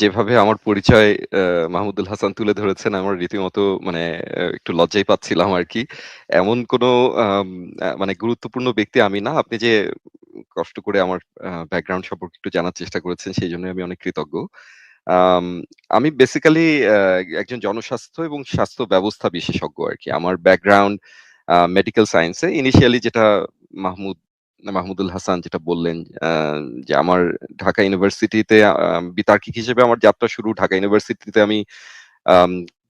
যেভাবে আমার পরিচয় মাহমুদুল হাসান তুলে ধরেছেন, আমার রীতিমতো মানে একটু লজ্জাই পাচ্ছিলাম আর কি এমন কোনো মানে গুরুত্বপূর্ণ ব্যক্তি আমি না। আপনি যে কষ্ট করে আমার ব্যাকগ্রাউন্ড সম্পর্কে একটু জানার চেষ্টা করেছেন, সেই জন্য আমি অনেক কৃতজ্ঞ। আম বেসিক্যালি একজন জনস্বাস্থ্য এবং স্বাস্থ্য ব্যবস্থা বিশেষজ্ঞ আর কি আমার ব্যাকগ্রাউন্ড মেডিকেল সায়েন্সে ইনিশিয়ালি যেটা মাহমুদ মাহমুদুল হাসান যেটা বললেন যে আমার ঢাকা ইউনিভার্সিটিতে বিতার্কিক হিসেবে আমার যাত্রা শুরু ঢাকা ইউনিভার্সিটিতে আমি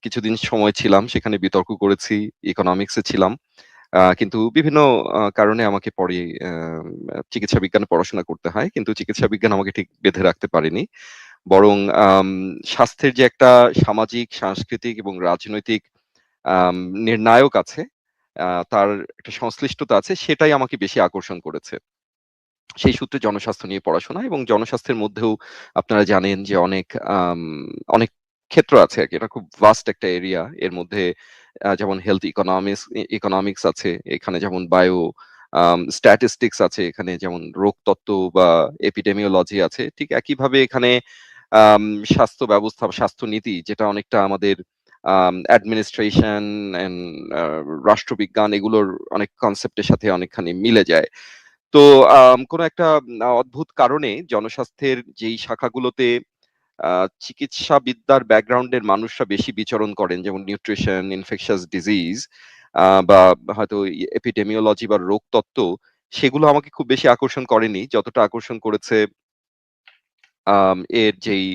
কিছুদিন সময় ছিলাম। সেখানে বিতর্ক করেছি, ইকোনমিক্সে ছিলাম। কিন্তু বিভিন্ন কারণে আমাকে পরে চিকিৎসা বিজ্ঞানে পড়াশোনা করতে হয়। কিন্তু চিকিৎসা বিজ্ঞান আমাকে ঠিক বেঁধে রাখতে পারেনি। বরং স্বাস্থ্যের যে একটা সামাজিক, সাংস্কৃতিক এবং রাজনৈতিক নির্ণায়ক আছে, তার একটা সংশ্লিষ্টতা আছে সেটাই আমাকে বেশি আকর্ষণ করেছে। সেই সূত্রে জনস্বাস্থ্য নিয়ে পড়াশোনা এবং জনস্বাস্থ্যের মধ্যেও আপনারা জানেন যে অনেক অনেক ক্ষেত্র আছে আর কি এটা খুব ভাস্ট একটা এরিয়া। এর মধ্যে যেমন হেলথ ইকোনমিক্স ইকোনমিক্স আছে। এখানে যেমন বায়ো স্ট্যাটিস্টিকস আছে। এখানে যেমন রোগতত্ত্ব বা এপিডেমিওলজি আছে। ঠিক একইভাবে এখানে স্বাস্থ্য ব্যবস্থা, স্বাস্থ্যনীতি যেটা অনেকটা আমাদের আম অ্যাডমিনিস্ট্রেশন অ্যান্ড রাষ্ট্রবিজ্ঞান এগুলোর অনেক কনসেপ্টের সাথে অনেকখানি মিলে যায়। তো কোন একটা অদ্ভুত কারণে জনস্বাস্থ্যের যেই শাখাগুলোতে আ চিকিৎসাবিদ্যার ব্যাকগ্রাউন্ডের মানুষরা বেশি বিচরণ করেন যেমন নিউট্রিশন, ইনফেকশাস ডিজিজ বা হয়তো এপিডেমিওলজি বা রোগতত্ত্ব সেগুলো আমাকে খুব বেশি আকর্ষণ করেনি। যতটা আকর্ষণ করেছে এর যেই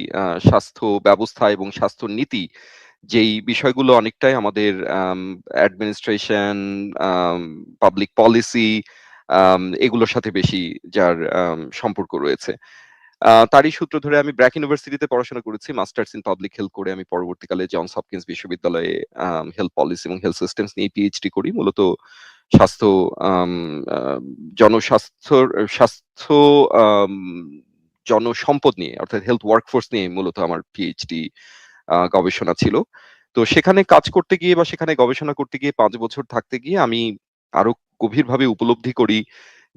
স্বাস্থ্য ব্যবস্থা এবং স্বাস্থ্য নীতি, যেই বিষয়গুলো অনেকটাই আমাদের আম অ্যাডমিনিস্ট্রেশন, পাবলিক পলিসি এগুলোর সাথে বেশি যার সম্পর্ক রয়েছে। তারই সূত্র ধরে আমি ব্র্যাক ইউনিভার্সিটিতে পড়াশোনা করেছি। মাস্টার্স ইন পাবলিক হেলথ করে আমি পরবর্তীকালে জনস হপকিন্স বিশ্ববিদ্যালয়ে হেলথ পলিসি এবং হেলথ সিস্টেমস নিয়ে পিএইচডি করি। মূলত স্বাস্থ্য জনস্বাস্থ্যর স্বাস্থ্য জনসম্পদ নিয়ে অর্থাৎ হেলথ ওয়ার্কফোর্স নিয়ে মূলত আমার পিএইচডি গবেষণা ছিল। তো সেখানে কাজ করতে গিয়ে বা সেখানে গবেষণা করতে গিয়ে পাঁচ বছর থাকতে গিয়ে আমি আরও গভীরভাবে উপলব্ধি করি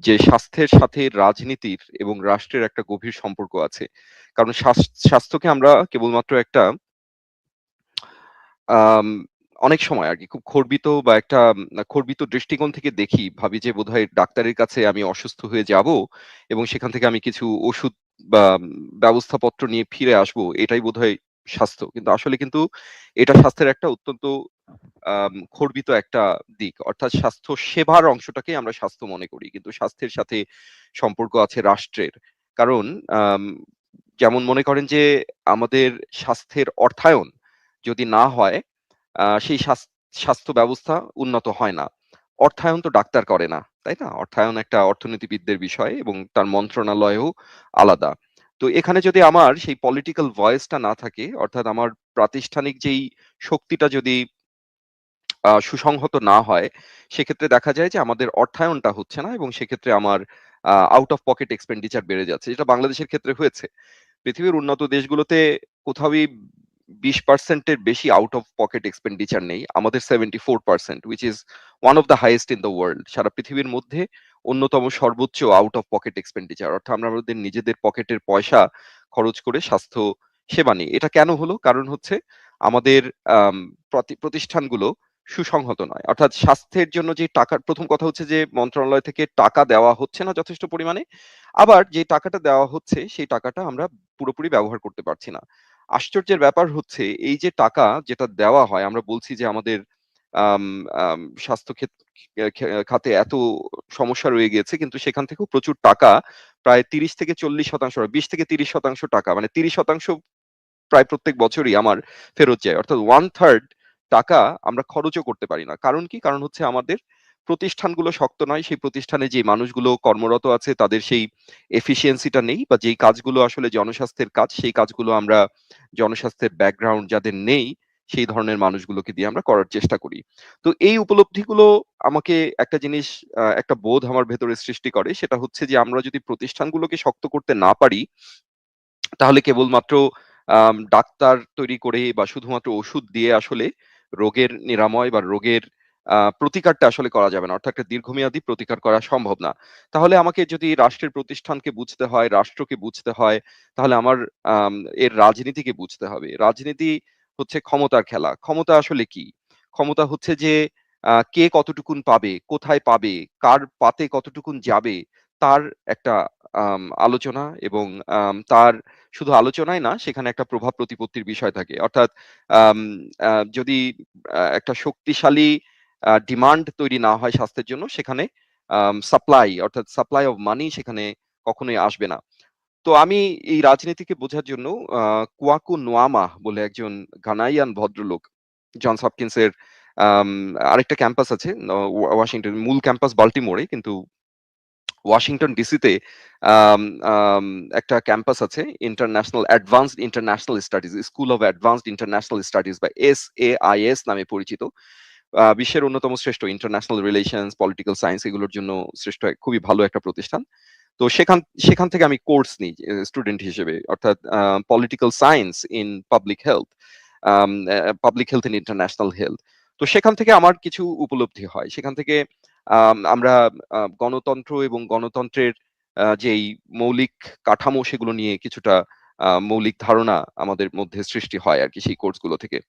যে স্বাস্থ্যের সাথে রাজনীতির এবং রাষ্ট্রের একটা গভীর সম্পর্ক আছে। কারণ স্বাস্থ্যকে আমরা কেবলমাত্র একটা অনেক সময় আর কি খুব খর্বিত বা একটা খর্বিত দৃষ্টিকোণ থেকে দেখি, ভাবি যে বোধহয় ডাক্তারের কাছে আমি অসুস্থ হয়ে যাব এবং সেখান থেকে আমি কিছু ওষুধ বা ব্যবস্থাপত্র নিয়ে ফিরে আসব। এটাই বোধহয় স্বাস্থ্য। কিন্তু আসলে কিন্তু এটা স্বাস্থ্যের একটা অত্যন্ত খর্বিত একটা দিক। অর্থাৎ স্বাস্থ্য সেবার অংশটাকে আমরা স্বাস্থ্য মনে করি। কিন্তু স্বাস্থ্যের সাথে সম্পর্ক আছে রাষ্ট্রের। কারণ যেমন মনে করেন যে আমাদের স্বাস্থ্যের অর্থায়ন যদি না হয়, সেই স্বাস স্বাস্থ্য ব্যবস্থা উন্নত হয় না। অর্থায়ন তো ডাক্তার করে না, তাই না? অর্থায়ন একটা অর্থনীতিবিদদের বিষয় এবং তার মন্ত্রণালয়ও আলাদা। তো এখানে যদি আমার সেই পলিটিক্যাল ভয়েসটা না থাকে, অর্থাৎ আমার প্রাতিষ্ঠানিক যেই শক্তিটা যদি সুসংহত না হয়, সেক্ষেত্রে দেখা যায় যে আমাদের অর্থায়নটা হচ্ছে না এবং সেক্ষেত্রে আমার আউট অফ পকেট এক্সপেন্ডিচার বেড়ে যাচ্ছে। যেটা বাংলাদেশের ক্ষেত্রে হয়েছে। পৃথিবীর উন্নত দেশগুলোতে কোথাওই ২০% এর বেশি আউট অফ পকেট এক্সপেন্ডিচার নেই। আমাদের 74% which is one of the highest in the world সারা পৃথিবীর মধ্যে অন্যতম সর্বোচ্চ আউট অফ পকেট এক্সপেন্ডিচার। অর্থাৎ আমরা আমাদের নিজেদের পকেটের পয়সা খরচ করে স্বাস্থ্য সেবা নিই। এটা কেন হলো? কারণ হচ্ছে আমাদের প্রতি, প্রতিষ্ঠানগুলো সুসংহত নয়। অর্থাৎ স্বাস্থ্যের জন্য যে টাকার প্রথম কথা হচ্ছে যে মন্ত্রণালয় থেকে টাকা দেওয়া হচ্ছে না যথেষ্ট পরিমাণে। আবার যে টাকাটা দেওয়া হচ্ছে, সেই টাকাটা আমরা পুরোপুরি ব্যবহার করতে পারছি না। আশ্চর্যের ব্যাপার হচ্ছে, এই যে টাকা যেটা দেওয়া হয়, আমরা বলছি যে আমাদের, আম আম, স্বাস্থ্য খাতে এত সমস্যা রয়ে গিয়েছে, কিন্তু সেখান থেকেও প্রচুর টাকা, প্রায় ৩০-৪০% ২০-৩০% টাকা মানে ৩০% প্রায় প্রত্যেক বছরই আমার ফেরত যায়। অর্থাৎ 1/3 টাকা আমরা খরচও করতে পারি না। কারণ কি? কারণ হচ্ছে আমাদের প্রতিষ্ঠানগুলো শক্ত নয়। সেই প্রতিষ্ঠানে যে মানুষগুলো কর্মরত আছে তাদের সেই এফিশিয়েন্সি টা নেই বা যেই কাজগুলো আসলে জনস্বাস্থ্যের কাজ, সেই কাজগুলো আমরা জনস্বাস্থ্যের ব্যাকগ্রাউন্ড যাদের নেই, সেই ধরনের মানুষগুলোকে দিয়ে আমরা করার চেষ্টা করি। তো এই উপলব্ধিগুলো আমাকে একটা জিনিস একটা বোধ আমার ভেতরে সৃষ্টি করে। সেটা হচ্ছে যে আমরা যদি প্রতিষ্ঠানগুলোকে শক্ত করতে না পারি, তাহলে কেবলমাত্র ডাক্তার তৈরি করে বা শুধুমাত্র ওষুধ দিয়ে আসলে রোগের নিরাময় বা রোগের প্রতিকারটা আসলে করা যাবে না। অর্থাৎ একটা দীর্ঘমেয়াদী প্রতিকার করা সম্ভব না। তাহলে আমাকে যদি রাষ্ট্রের প্রতিষ্ঠানকে বুঝতে হয়, রাষ্ট্রকে বুঝতে হয়, তাহলে আমার আম এর রাজনীতিকে বুঝতে হবে। রাজনীতি হচ্ছে ক্ষমতার খেলা। ক্ষমতা আসলে কি? ক্ষমতা হচ্ছে যে কে কতটুকুন পাবে, কোথায় পাবে, কার পাতে কতটুকুন যাবে, তার একটা আলোচনা এবং তার শুধু আলোচনাই না, সেখানে একটা প্রভাব প্রতিপত্তির বিষয় থাকে। অর্থাৎ যদি একটা শক্তিশালী ডিমান্ড তৈরি না হয় স্বাস্থ্যের জন্য, সেখানে সাপ্লাই অর্থাৎ সাপ্লাই অফ মানি সেখানে কখনোই আসবে না। তো আমি এই রাজনীতিকে বোঝার জন্য কোয়াকু নোয়ামা বলে একজন ঘানাইয়ান ভদ্রলোক জনস হপকিন্সের আরেকটা ক্যাম্পাস আছে ওয়াশিংটন মূল ক্যাম্পাস বাল্টিমোরে কিন্তু ওয়াশিংটন ডিসিতে একটা ক্যাম্পাস আছে international advanced international studies school of advanced international studies বা এস এ আই এস নামে পরিচিত। বিশ্বের অন্যতম শ্রেষ্ঠ ইন্টারন্যাশনাল রিলেশনস, পলিটিক্যাল সায়েন্স এগুলোর জন্য শ্রেষ্ঠ খুবই ভালো একটা প্রতিষ্ঠান। তো সেখান সেখান থেকে আমি কোর্স নিই স্টুডেন্ট হিসেবে। অর্থাৎ political science in public health, public health in international health. তো সেখান থেকে আমার কিছু উপলব্ধি হয়। সেখান থেকে আম আমরা গণতন্ত্র এবং গণতন্ত্রের যেই মৌলিক কাঠামো সেগুলো নিয়ে কিছুটা মৌলিক ধারণা আমাদের মধ্যে সৃষ্টি হয় আরকি সেই কোর্সগুলো থেকে।